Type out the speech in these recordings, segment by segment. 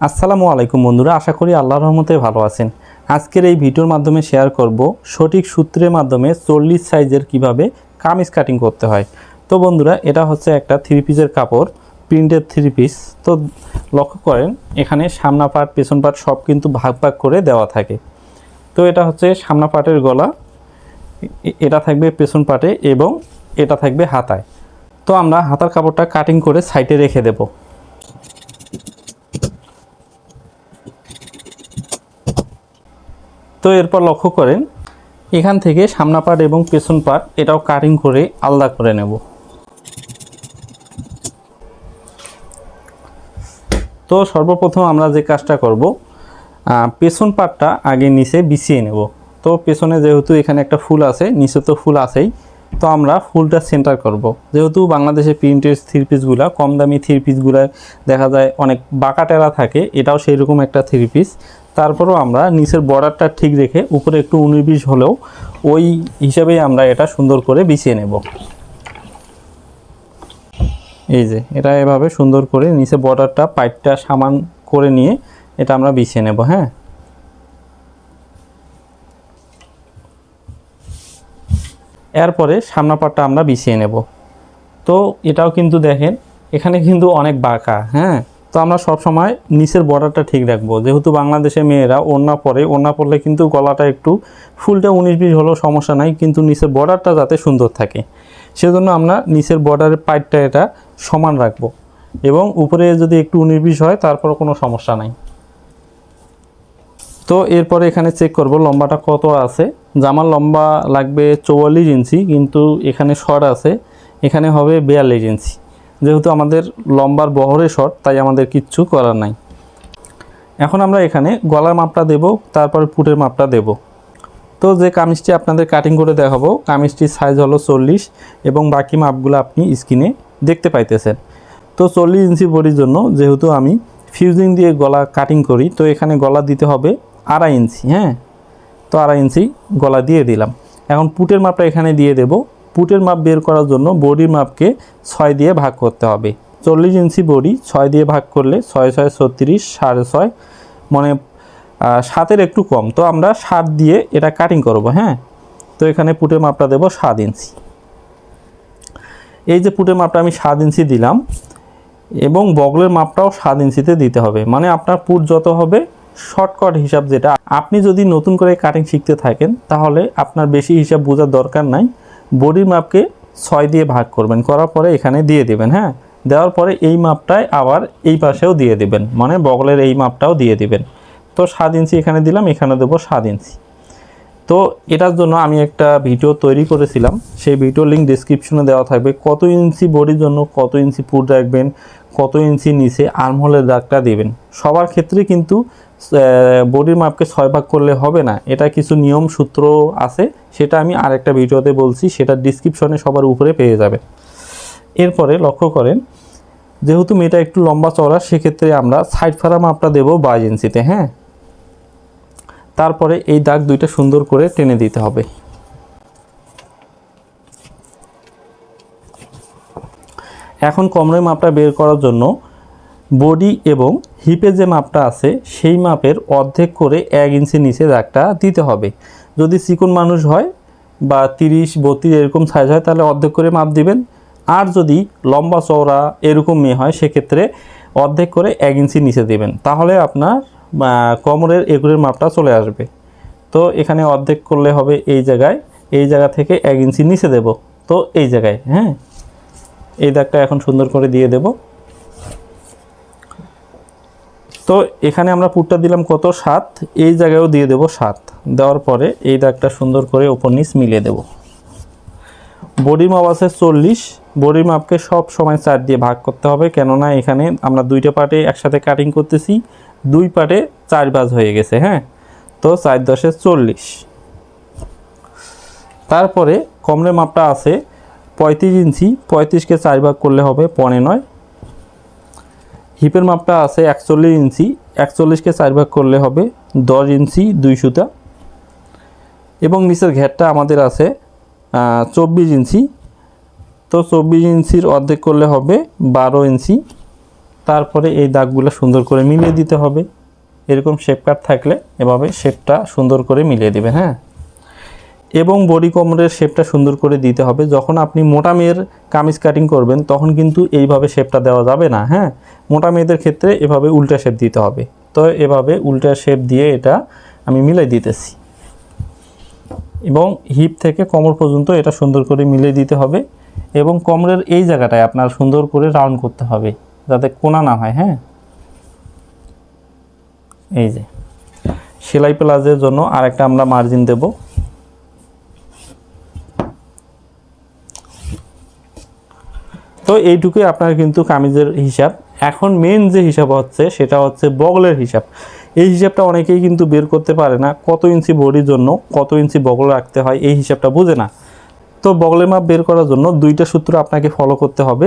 আসসালামু আলাইকুম বন্ধুরা, আশা করি আল্লাহর রহমতে ভালো আছেন। আজকের এই ভিডিওর মাধ্যমে শেয়ার করব সঠিক সূত্রের মাধ্যমে চল্লিশ সাইজের কীভাবে কামিজ কাটিং করতে হয়। তো বন্ধুরা, এটা হচ্ছে একটা থ্রি পিসের কাপড় প্রিন্টের থ্রি পিস তো লক্ষ্য করেন, এখানে সামনা পাট, পেছন পাট সব কিন্তু ভাগ ভাগ করে দেওয়া থাকে। তো এটা হচ্ছে সামনা পাটের গলা এটা থাকবে পেছন পাটে এবং এটা থাকবে হাতায়। তো আমরা হাতার কাপড়টা কাটিং করে সাইডে রেখে দেবো। তো এরপর লক্ষ্য করেন, এখান থেকে সামনা পাট এবং পেছন পাট এটাও কাটিং করে আলাদা করে নেব। তো সর্বপ্রথম আমরা যে কাজটা করব পেছন পাটটা আগে নিচে বিছিয়ে নেব। তো পেছনে যেহেতু এখানে একটা ফুল আছে, নিচে তো ফুল আছেই, তো আমরা ফুলটা সেন্টার করব। যেহেতু বাংলাদেশে প্রিন্টের থ্রি পিসগুলো, কম দামি থ্রি পিসগুলো দেখা যায় অনেক বাঁকা টেরা থাকে, এটাও সেই রকম একটা থ্রি পিস। তারপরেও আমরা নিচের বর্ডারটা ঠিক রেখে উপরে একটু উনিশ বিশ হলেও ওই হিসাবেই আমরা এটা সুন্দর করে বিছিয়ে নেব। এই যে, এটা এভাবে সুন্দর করে নিচে বর্ডারটা পাইপটা সামান করে নিয়ে এটা আমরা বিছিয়ে নেব হ্যাঁ? এরপরে সামনা পাটটা আমরা বিছিয়ে নেব। তো এটাও কিন্তু দেখেন, এখানে কিন্তু অনেক বাঁকা হ্যাঁ? তো আমরা সব সময় নিচের বর্ডারটা ঠিক রাখব। যেহেতু বাংলাদেশে মেয়েরা ওড়না পরে, ওড়না পরলে কিন্তু গলাটা একটু ফুলটা উনিশ বিশ হলেও সমস্যা নাই, কিন্তু নিচের বর্ডারটা যাতে সুন্দর থাকে। সেজন্য আমরা নিচের বর্ডারের পাইপটা এটা সমান রাখব এবং উপরে যদি একটু উনিশ বিশ হয় তারপর কোনো সমস্যা নাই। তো এরপরে এখানে চেক করব লম্বাটা কত আছে। জামার লম্বা লাগবে চৌয়াল্লিশ ইঞ্চি, কিন্তু এখানে শর্ট আছে। এখানে হবে বিয়াল্লিশ ইঞ্চি। যেহেতু আমাদের লম্বার বহরে শর্ট, তাই আমাদের কিচ্ছু করার নাই। এখন আমরা এখানে গলার মাপটা দেব, তারপর পুটের মাপটা দেব। তো যে কামিজটি আপনাদের কাটিং করে দেখাবো, কামিজটির সাইজ হলো চল্লিশ এবং বাকি মাপগুলো আপনি স্ক্রিনে দেখতে পাইতেছেন। তো চল্লিশ ইঞ্চি বডির জন্য যেহেতু আমি ফিউজিং দিয়ে গলা কাটিং করি, তো এখানে গলা দিতে হবে আড়াই ইঞ্চি হ্যাঁ? তো আড়াই ইঞ্চি গলা দিয়ে দিলাম। এখন পুটের মাপটা এখানে দিয়ে দেব পুটের মাপ বের করার জন্য বডির মাপকে ছয় দিয়ে ভাগ করতে হবে। চল্লিশ ইঞ্চি বডি ছয় দিয়ে ভাগ করলে ছয় ছয় ছত্রিশ, সাড়ে ছয় মানে সাতের একটু কম। তো আমরা সাত দিয়ে এটা কাটিং করব হ্যাঁ? তো এখানে পুটের মাপটা দেব সাত ইঞ্চি। এই যে পুটের মাপটা আমি সাত ইঞ্চি দিলাম, এবং বগলের মাপটাও সাত ইঞ্চিতে দিতে হবে। মানে আপনার পুট যত হবে শর্টকাট হিসাব যেটা, আপনি যদি নতুন করে কাটিং শিখতে থাকেন, তাহলে আপনার বেশি হিসাব বোঝার দরকার নাই। বডির মাপকে ছয় দিয়ে ভাগ করবেন, করার পরে এখানে দিয়ে দেবেন হ্যাঁ? দেওয়ার পরে এই মাপটায় আবার এই পাশেও দিয়ে দেবেন মানে বগলের এই মাপটাও দিয়ে দিবেন। তো সাত ইঞ্চি এখানে দিলাম, এখানে দেবো সাত ইঞ্চি। তো এটার জন্য আমি একটা ভিডিও তৈরি করেছিলাম, সেই ভিডিও লিঙ্ক ডিসক্রিপশনে দেওয়া থাকবে, কত ইঞ্চি বডির জন্য কত ইঞ্চি পুট রাখবেন, কত ইঞ্চি নিচে আর্মহোলের দাগটা দেবেন। সবার ক্ষেত্রে কিন্তু বডির মাপকে ছয় ভাগ করলে হবে না। এটা কিছু নিয়ম সূত্র আছে, সেটা আমি আরেকটা ভিডিওতে বলছি, সেটা ডিসক্রিপশনে সবার উপরে পেয়ে যাবে এরপরে লক্ষ্য করেন, যেহেতু মেয়েটা একটু লম্বা চওড়া, সেক্ষেত্রে আমরা সাইড ফাড়া মাপটা দেবো বাইশ হ্যাঁ? তারপরে এই দাগ দুইটা সুন্দর করে টেনে দিতে হবে। এখন কমরের মাপটা বের করার জন্য বডি এবং হিপে যে মাপটা আছে, সেই মাপের অর্ধেক করে এক ইঞ্চি নিচে দাগটা দিতে হবে। যদি চিকন মানুষ হয় বা তিরিশ, বত্রিশ এরকম সাইজ হয়, তাহলে অর্ধেক করে মাপ দিবেন। আর যদি লম্বা চওড়া এরকম মেয়ে হয়, সেক্ষেত্রে অর্ধেক করে এক ইঞ্চি নিচে দেবেন। তাহলে আপনার কোমরের এগুলোর মাপটা চলে আসবে। তো এখানে অর্ধেক করলে হবে এই জায়গায়। এই জায়গা থেকে এক ইঞ্চি নিচে দেব। তো এই জায়গায় হ্যাঁ? এই দাগটা এখন সুন্দর করে দিয়ে দেব। তো এখানে আমরা পুটটা দিলাম কত? সাত। এই জায়গায়ও দিয়ে দেব সাত। দেওয়ার পরে এই দাগটা সুন্দর করে ওপর নিচ মিলিয়ে দেব। বডির মাপ আছে চল্লিশ। বডির মাপকে সব সময় চার দিয়ে ভাগ করতে হবে। কেননা এখানে আমরা দুইটা পার্টে একসাথে কাটিং করতেছি। দুই পার্টে চার ভাজ হয়ে গেছে হ্যাঁ? তো চার দশে চল্লিশ। তারপরে কমরে মাপটা আছে পঁয়ত্রিশ ইঞ্চি। পঁয়ত্রিশকে চার ভাগ করলে হবে পনে নয়। হিপের মাপটা আছে একচল্লিশ ইঞ্চি, একচল্লিশকে চার ভাগ করলে হবে দশ ইঞ্চি, দুই সুতা। এবং নিচের ঘেরটা আমাদের আছে চব্বিশ ইঞ্চি। তো চব্বিশ ইঞ্চির অর্ধেক করলে হবে বারো ইঞ্চি। তারপরে এই দাগগুলো সুন্দর করে মিলিয়ে দিতে হবে। এরকম শেপ কাট থাকলে এভাবে শেপটা সুন্দর করে মিলিয়ে দেবেন হ্যাঁ? এবং বডি কোমরের শেপটা সুন্দর করে দিতে হবে। যখন আপনি মোটা মেয়ের কামিজ কাটিং করবেন, তখন কিন্তু এইভাবে শেপটা দেওয়া যাবে না হ্যাঁ? মোটা মেয়েদের ক্ষেত্রে এভাবে উল্টা শেপ দিতে হবে। তো এভাবে উল্টা শেপ দিয়ে এটা আমি মিলাই দিতেছি। এবং হিপ থেকে কোমর পর্যন্ত এটা সুন্দর করে মিলিয়ে দিতে হবে এবং কোমরের এই জায়গাটায় আপনার সুন্দর করে রাউন্ড করতে হবে যাতে কোনা না হয় হ্যাঁ? এই যে, সেলাই প্লাজের জন্য আরেকটা আমরা মার্জিন দেব। তো এইটুকুই আপনার কিন্তু কামিজের হিসাব। এখন মেন যে হিসাব হচ্ছে, সেটা হচ্ছে বগলের হিসাব। এই হিসাবটা অনেকেই কিন্তু বের করতে পারে না, কত ইঞ্চি বডির জন্য, কত ইঞ্চি বগল রাখতে হয়, এই হিসাবটা বোঝে না। তো বগলের মাপ বের করার জন্য দুইটা সূত্র আপনাকে ফলো করতে হবে।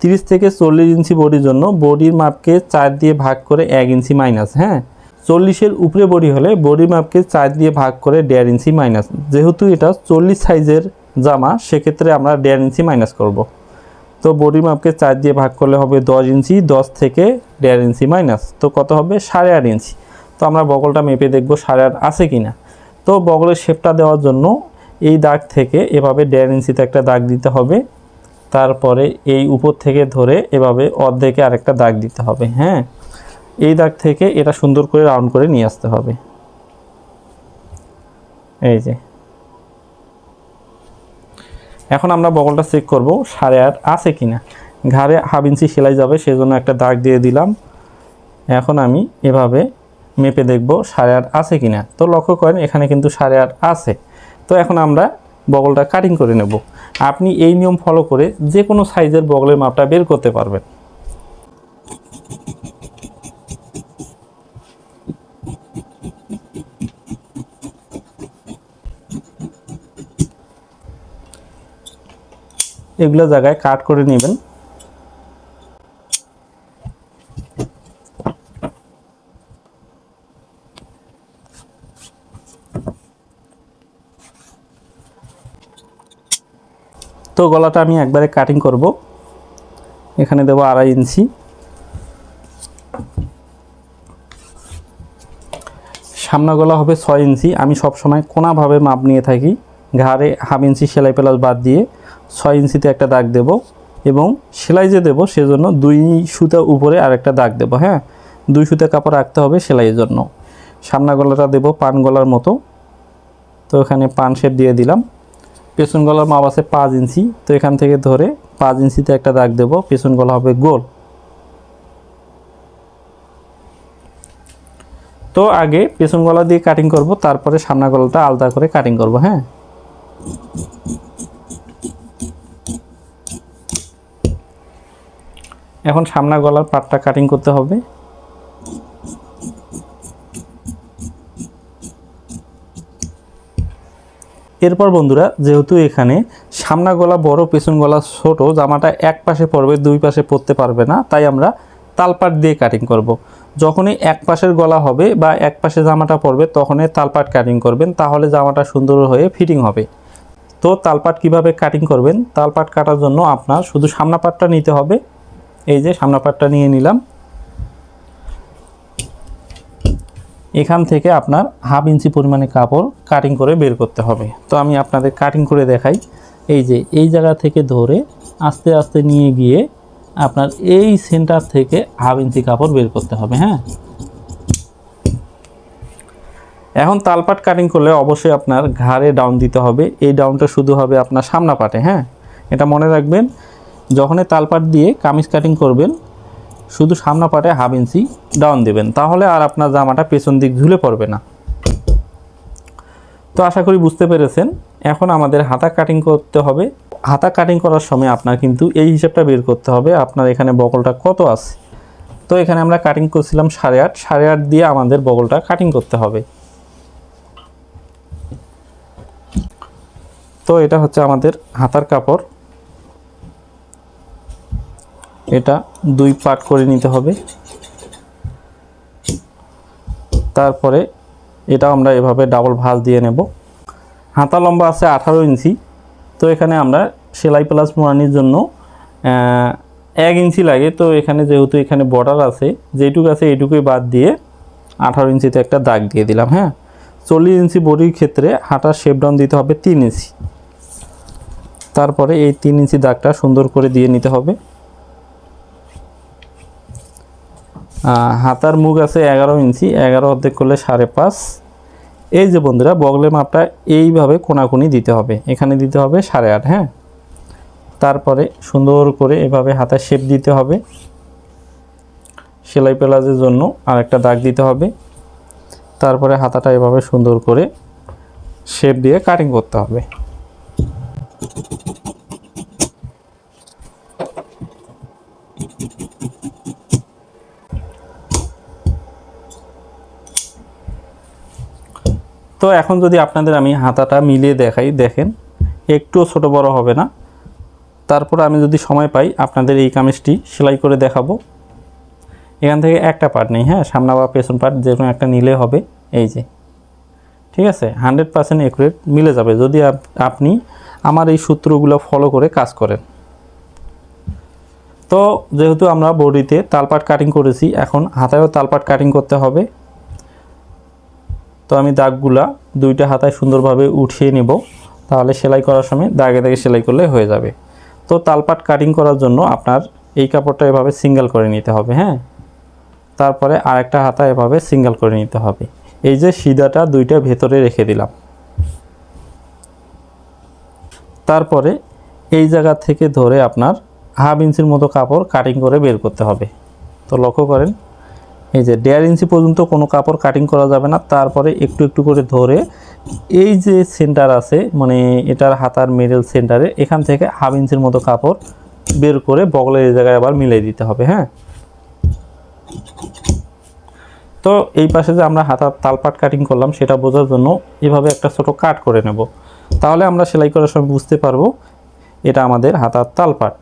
তিরিশ থেকে চল্লিশ ইঞ্চি বডির জন্য বডির মাপকে চার দিয়ে ভাগ করে এক ইঞ্চি মাইনাস হ্যাঁ? চল্লিশের উপরে বডি হলে বডির মাপকে চার দিয়ে ভাগ করে দেড় ইঞ্চি মাইনাস যেহেতু এটা চল্লিশ সাইজের জামা, সেক্ষেত্রে আমরা দেড় ইঞ্চি মাইনাস করব। তো বডি মাপকে চার দিয়ে ভাগ করলে হবে দশ ইঞ্চি, দশ থেকে দেড় ইঞ্চি মাইনাস তো কত হবে? সাড়ে আট ইঞ্চি। তো আমরা বগলটা মেপে দেখব সাড়ে আট আছে কি না তো বগলের শেপটা দেওয়ার জন্য এই দাগ থেকে এভাবে দেড় ইঞ্চিতে একটা দাগ দিতে হবে। তারপরে এই উপর থেকে ধরে এভাবে অর্ধেকে আরেকটা দাগ দিতে হবে হ্যাঁ? এই দাগ থেকে এটা সুন্দর করে রাউন্ড করে নিয়ে আসতে হবে। এই যে। এখন আমরা বগলটা চেক করব, সাড়ে আট আছে কি না ঘাড়ে হাফ ইঞ্চি সেলাই যাবে, সেজন্য একটা দাগ দিয়ে দিলাম। এখন আমি এভাবে মেপে দেখব সাড়ে আট আছে কি না তো লক্ষ্য করেন, এখানে কিন্তু সাড়ে আট আছে। তো এখন আমরা বগলটা কাটিং করে নেব। আপনি এই নিয়ম ফলো করে যে কোনো সাইজের বগলের মাপটা বের করতে পারবেন। এগুলো জায়গায় কাট করে নেবেন। তো গলাটা আমি একবারে কাটিং করব। এখানে দেবো আড়াই ইঞ্চি। সামনা গলা হবে ছয় ইঞ্চি। আমি সবসময় কোনাভাবে মাপ নিয়ে থাকি। ঘাড়ে হাফ ইঞ্চি সেলাই প্লাস বাদ দিয়ে। ছয় ইঞ্চিতে একটা দাগ দেব এবং সেলাই যে দেবো সেজন্য দুই সুতা উপরে আরেকটা দাগ দেবো হ্যাঁ? দুই সুতা কাপড় রাখতে হবে সেলাইয়ের জন্য। সামনা গলাটা দেবো পান গলার মতো। তো এখানে পান শেপ দিয়ে দিলাম। পেছন গলার মাপ আছে পাঁচ ইঞ্চি। তো এখান থেকে ধরে পাঁচ ইঞ্চিতে একটা দাগ দেবো। পেছন গলা হবে গোল। তো আগে পেছন গলা দিয়ে কাটিং করব, তারপরে সামনা গলাটা আলাদা করে কাটিং করব হ্যাঁ? এখন সামনা গলার পাটটা কাটিং করতে হবে। এরপর বন্ধুরা, যেহেতু এখানে সামনা গলা বড়, পেছন গলা ছোট, জামাটা এক পাশে পড়বে, দুই পাশে পড়তে পারবে না, তাই আমরা তালপাট দিয়ে কাটিং করব। যখনই এক পাশের গলা হবে বা এক পাশে জামাটা পড়বে, তখনই তালপাট কাটিং করবেন, তাহলে জামাটা সুন্দর হয়ে ফিটিং হবে। তো তালপাট কীভাবে কাটিং করবেন? তালপাট কাটার জন্য আপনার শুধু সামনা পাটটা নিতে হবে এই যে সামনা পাটটা নিয়ে নিলাম। এখান থেকে আপনার হাফ ইঞ্চি পরিমাণে কাপড় কাটিং করে বের করতে হবে। তো আমি আপনাদের কাটিং করে দেখাই। এই যে, এই জায়গা থেকে ধরে আস্তে আস্তে নিয়ে গিয়ে আপনার এই সেন্টার থেকে হাফ ইঞ্চি কাপড় বের করতে হবে হ্যাঁ? এখন তালপাট কাটিং করলে অবশ্যই আপনার ঘাড়ে ডাউন দিতে হবে। এই ডাউনটা শুধু হবে আপনার সামনা পাটে হ্যাঁ? এটা মনে রাখবেন যখনই তালপাট দিয়ে কামিজ কাটিং করবেন, শুধু সামনা পাটে হাফ ইঞ্চি ডাউন দেবেন। তাহলে আর আপনার জামাটা পেছন দিক ঝুলে পড়বে না। তো আশা করি বুঝতে পেরেছেন। এখন আমাদের হাতা কাটিং করতে হবে। হাতা কাটিং করার সময় আপনার কিন্তু এই হিসাবটা বের করতে হবে, আপনার এখানে বগলটা কত আছে? তো এখানে আমরা কাটিং করছিলাম সাড়ে আট। সাড়ে আট দিয়ে আমাদের বগলটা কাটিং করতে হবে। তো এটা হচ্ছে আমাদের হাতার কাপড়। এটা দুই পার্ট করে নিতে হবে। তারপরে এটা আমরা এভাবে ডাবল ভাঁজ দিয়ে নেব। হাতা লম্বা আছে আঠারো ইঞ্চি। তো এখানে আমরা সেলাই প্লাস মোড়ানির জন্য এক ইঞ্চি লাগে। তো এখানে যেহেতু এখানে বর্ডার আছে, যেটুকু আছে এইটুকুই বাদ দিয়ে আঠারো ইঞ্চিতে একটা দাগ দিয়ে দিলাম হ্যাঁ? চল্লিশ ইঞ্চি বডির ক্ষেত্রে হাঁটার শেপ ডাউন দিতে হবে তিন ইঞ্চি। তারপরে এই তিন ইঞ্চি দাগটা সুন্দর করে দিয়ে নিতে হবে। হাতার মুখ আছে এগারো ইঞ্চি, এগারো অর্ধেক করলে সাড়ে পাঁচ। এই যে বন্ধুরা বগলে মাপটা এইভাবে কোনাকুনি দিতে হবে। এখানে দিতে হবে সাড়ে আট হ্যাঁ? তারপরে সুন্দর করে এভাবে হাতার শেপ দিতে হবে। সেলাই পেলাজের জন্য আরেকটা দাগ দিতে হবে। তারপরে হাতাটা এভাবে সুন্দর করে শেপ দিয়ে কাটিং করতে হবে। এখন যদি আপনাদের আমি হাতাটা মিলিয়ে দেখাই, দেখেন, একটুও ছোট বড় হবে না। তারপর আমি যদি সময় পাই, আপনাদের এই কামিজটি সেলাই করে দেখাবো। এখান থেকে একটা পার্ট নেই হ্যাঁ সামনা বা পেছন পার্ট যে কোনো একটা নিলে হবে, এই যে। ঠিক আছে? হান্ড্রেড পার্সেন্ট একুরেট মিলে যাবে। যদি আপ- আপনি আমার এই সূত্রগুলো ফলো করে কাজ করেন। তো যেহেতু আমরা বডিতে তালপাট কাটিং করেছি, এখন হাতায়ও তালপাট কাটিং করতে হবে। তো আমি দাগগুলা দুইটা হাতায় সুন্দরভাবে উঠিয়ে নেব। তাহলে সেলাই করার সময় দাগে দাগে সেলাই করলে হয়ে যাবে। তো তালপাট কাটিং করার জন্য আপনার এই কাপড়টা এভাবে সিঙ্গেল করে নিতে হবে হ্যাঁ? তারপরে আরেকটা হাতা এভাবে সিঙ্গেল করে নিতে হবে। এই যে সিদাটা দুইটা ভেতরে রেখে দিলাম। তারপরে এই জায়গা থেকে ধরে আপনার হাফ ইঞ্চির মতো কাপড় কাটিং করে বের করতে হবে। তো লক্ষ্য করেন এই যে দেড় ইঞ্চি পর্যন্ত কোনো কাপড় কাটিং করা যাবে না। তারপরে একটু একটু করে ধরে এই যে সেন্টার আছে মানে এটার হাতার মিডল সেন্টারে এখান থেকে হাফ ইঞ্চির মতো কাপড় বের করে বগলের এই জায়গায় আবার মিলিয়ে দিতে হবে হ্যাঁ? তো এই পাশে যে আমরা হাতার তালপাট কাটিং করলাম, সেটা বোঝার জন্য এভাবে একটা ছোট কাট করে নেব। তাহলে আমরা সেলাই করার সময় বুঝতে পারব এটা আমাদের হাতার তালপাট